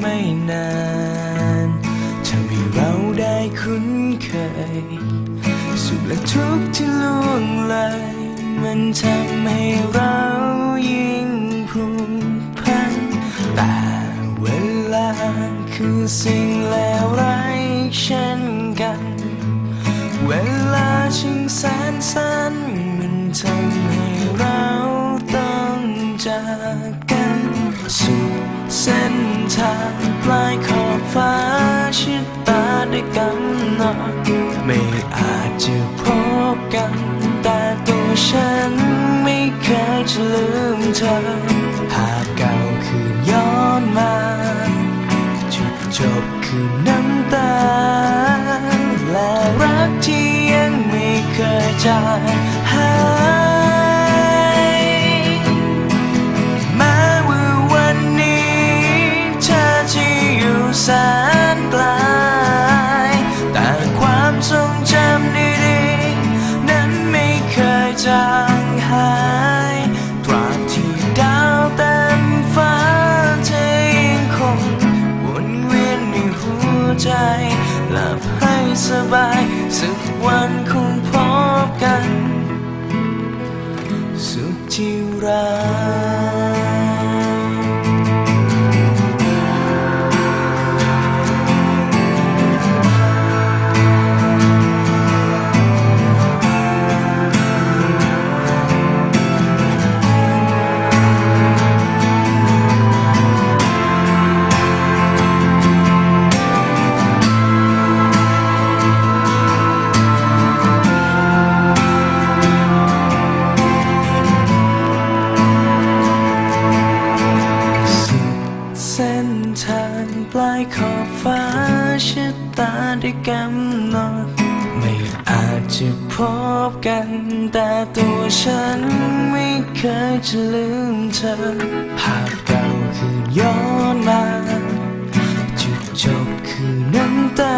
ไม่นานทำให้เราได้คุ้นเคย สุขและทุกข์ที่ล่วงเลยมันทำให้เรายิ่งผูกพันแต่เวลาคือสิ่งเลวร้ายเช่นกัน เวลาชิงแสนสั้นมันทำให้เราต้องจากกันสู่ เส้นทางปลายขอบฟ้าชิดตาได้กำหนดไม่อาจจะพบกัน แต่ตัวฉันไม่เคยจะลืมเธอ หากเก่าคืนย้อนมา จุดจบคือน้ำตา และรักที่ยังไม่เคยจางหา ใจ หลับให้สบายสักวันคงพบกัน สุดที่รักายขอบฟ้าชะตาได้กำหนดไม่อาจจะพบกัน แต่ตัวฉันไม่เคยจะลืมเธอ ภาพเก่าคือย้อนมา จุดจบคือน้ำตา